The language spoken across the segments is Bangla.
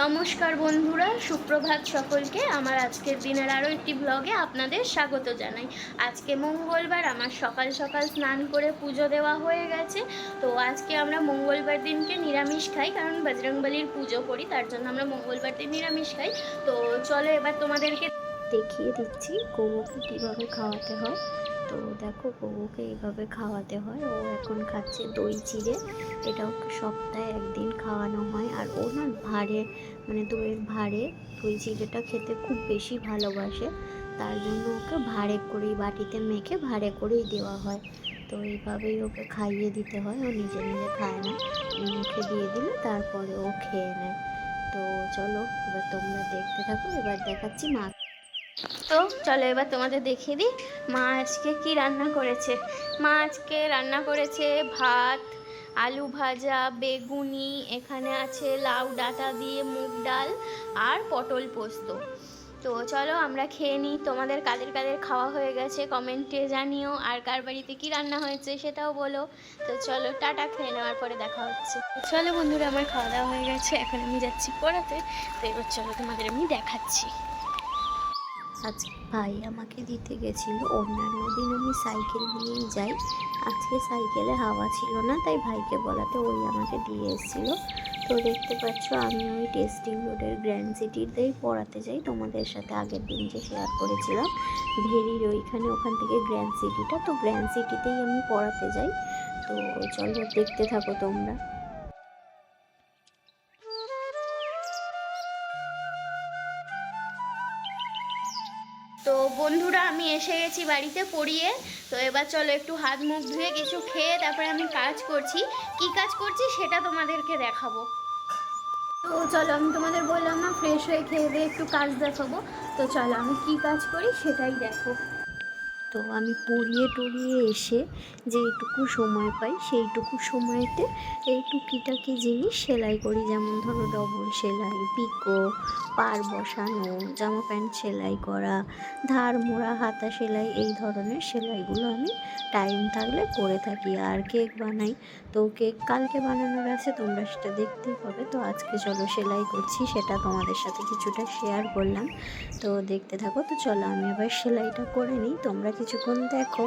নমস্কার বন্ধুরা, সুপ্রভাত সকলকে। আমার আজকের দিনের আরও একটি ব্লগে আপনাদের স্বাগত জানাই। আজকে মঙ্গলবার, আমার সকাল সকাল স্নান করে পুজো দেওয়া হয়ে গেছে। তো আজকে আমরা মঙ্গলবার দিনকে নিরামিষ খাই, কারণ বজরংবলির পুজো করি, তার জন্য আমরা মঙ্গলবার দিন নিরামিষ খাই। তো চলো এবার তোমাদেরকে দেখিয়ে দিচ্ছি গরুকে কীভাবে খাওয়াতে হয়। তো দেখো গরুকে এইভাবে খাওয়াতে হয়। ও এখন খাচ্ছে দই চিড়ে। এটা ওকে সপ্তাহে একদিন খাওয়ানো হয়, আর ও ভাড়ে মানে দইয়ের ভাড়ে দই চিড়েটা খেতে খুব বেশি ভালোবাসে। তার জন্য ওকে ভাড়ে করেই, বাটিতে মেখে ভাড়ে করেই দেওয়া হয়। তো এইভাবেই ওকে খাইয়ে দিতে হয়। ও নিজে নিজে খায় না। মুখে দিয়ে দিলে তারপরে ও খেয়ে নেয়। তো চলো, এবার তোমরা দেখতে থাকো। এবার দেখাচ্ছি মা তো চলো এবার তোমাদের দেখিয়ে দিই মা আজকে কি রান্না করেছে। মা আজকে রান্না করেছে ভাত আলু ভাজা, বেগুনি, এখানে আছে লাউ ডাঁটা দিয়ে মুগ ডাল আর পটল পোস্ত। তো চলো আমরা খেয়ে নিই, তোমাদের কাদের কাদের খাওয়া হয়ে গেছে কমেন্টে জানিও, আর কার বাড়িতে কী রান্না হয়েছে সেটাও বলো। তো চলো টাটা, খেয়ে নেওয়ার পরে দেখা হচ্ছে। চলো বন্ধুরা, আমার খাওয়া দাওয়া হয়ে গেছে, এখন আমি যাচ্ছি পড়াতে। তো এবার চলো তোমাদের আমি দেখাচ্ছি। আজ ভাই আমাকে দিতে গেছিল অন্যান্য দিন, আমি সাইকেল নিয়েই যাই। আজকে সাইকেলে হাওয়া ছিল না, তাই ভাইকে বলাতে ওই আমাকে দিয়ে এসেছিল। তো দেখতে পাচ্ছ, আমি ওই টেস্টিং রোডের গ্র্যান্ড সিটিতেই পড়াতে যাই। তোমাদের সাথে আগের দিন যে শেয়ার করেছিলাম, ভেরির ওইখানে, ওখান থেকে গ্র্যান্ড সিটিটা তো গ্র্যান্ড সিটিতেই আমি পড়াতে যাই। তো চলো দেখতে থাকো তোমরা। তো বন্ধুরা, আমি এসে গেছি বাড়িতে পড়িয়ে। তো এবার চলো একটু হাত মুখ ধুয়ে কিছু খেয়ে তারপরে আমি কাজ করছি। কি কাজ করছি সেটা তোমাদেরকে দেখাবো। তো চলো, আমি তোমাদের বললাম না ফ্রেশ হয়ে খেয়ে দিয়ে একটু কাজ দেখাবো। তো চলো, আমি কি কাজ করি সেটাই দেখো। তো আমি পড়িয়ে টড়িয়ে এসে যেইটুকু সময় পাই সেইটুকু সময়তে এই টুকিটাকি জিনিস সেলাই করি। যেমন ধরো ডবল সেলাই, পিকো, পার বসানো, জামা প্যান্ট সেলাই করা, ধার মোড়া, হাতা সেলাই, এই ধরনের সেলাইগুলো আমি টাইম থাকলে করে থাকি। আর কেক বানাই। তো কেক কালকে বানানোর আছে, তোমরা সেটা দেখতেই পাবে। তো আজকে চলো সেলাই করছি, সেটা তোমাদের সাথে কিছুটা শেয়ার করলাম। তো দেখতে থাকো, তো চলো আমি এবার সেলাইটা করে নিই। তোমরা কিছুক্ষণ দেখো।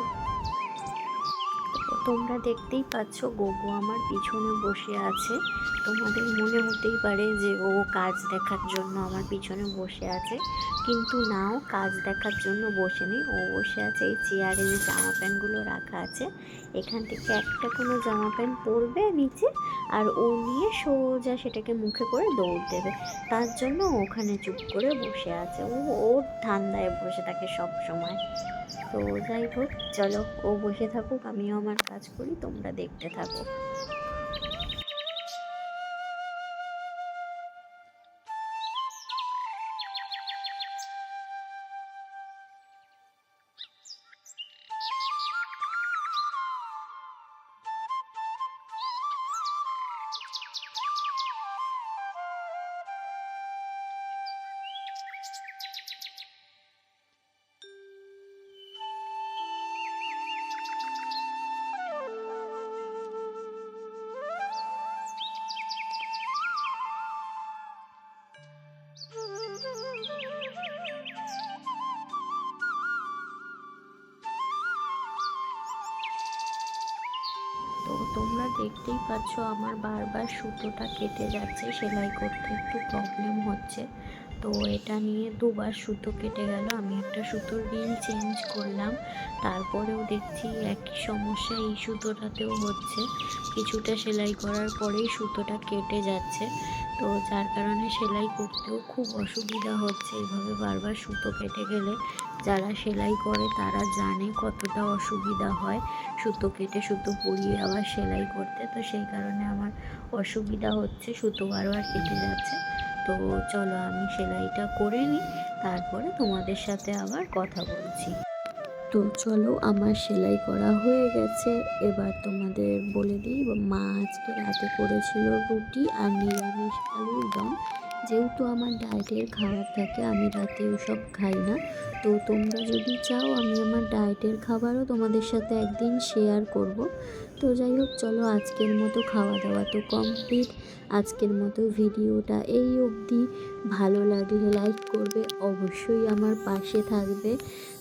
তোমরা দেখতেই পাচ্ছ গোগো আমার পিছনে বসে আছে। তোমাদের মনে হতেই পারে যে ও কাজ দেখার জন্য আমার পিছনে বসে আছে। কিন্তু নাও, কাজ দেখার জন্য বসে নেই। ও বসে আছে, এই চেয়ারে যে জামা প্যান্টগুলো রাখা আছে। এখান থেকে একটা কোনো জামা প্যান্ট পরবে নিচে আর ও নিয়ে সোজা সেটাকে মুখে করে দৌড় দেবে। তার জন্য ওখানে চুপ করে বসে আছে। ও, ওর ঠান্ডায় বসে থাকে সব সময় তো যাই হোক চলো ও বসে থাকুক আমিও আমার কাজ করি তোমরা দেখতে থাকো। তো তোমরা দেখতেই পাচ্ছ আমার বারবার সুতোটা কেটে যাচ্ছে, সেলাই করতে একটু প্রবলেম হচ্ছে। তো এটা নিয়ে দুবার সুতো কেটে গেল, আমি একটা সুতোর রিল চেঞ্জ করলাম, তারপরেও দেখছি একই সমস্যা এই সুতোটাতেও হচ্ছে। কিছুটা সেলাই করার পরেই সুতোটা কেটে যাচ্ছে, তো যার কারণে সেলাই করতেও খুব অসুবিধা হচ্ছে। এইভাবে বারবার সুতো কেটে গেলে যারা সেলাই করে তারা জানে কতটা অসুবিধা হয় সুতো কেটে সুতো পরিয়ে আবার সেলাই করতে। তো সেই কারণে আমার অসুবিধা হচ্ছে, সুতো বারবার কেটে যাচ্ছে। তো চলো আমি সেলাইটা করে নিই, তারপরে তোমাদের সাথে আবার কথা বলছি। তো চলো আমার সেলাই করা হয়ে গেছে। এবার তোমাদের বলে দিই, মা আজকে রাতে করেছিল রুটি আর নিরামিষ আলুর দম। যেহেতু আমার ডায়েটের খাবার থাকে, আমি রাতে ওসব খাই না। তো তোমরা যদি চাও, আমি আমার ডায়েটের খাবারও তোমাদের সাথে একদিন শেয়ার করব। তো যাই হোক, চলো আজকের মতো খাওয়া দাওয়া তো কমপ্লিট আজকের মতো ভিডিওটা এই অবধি। ভালো লাগলে লাইক করবে, অবশ্যই আমার পাশে থাকবে।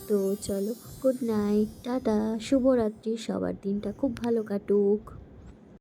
তো চলো গুড নাইট টাটা, শুভরাত্রি, সবার দিনটা খুব ভালো কাটুক।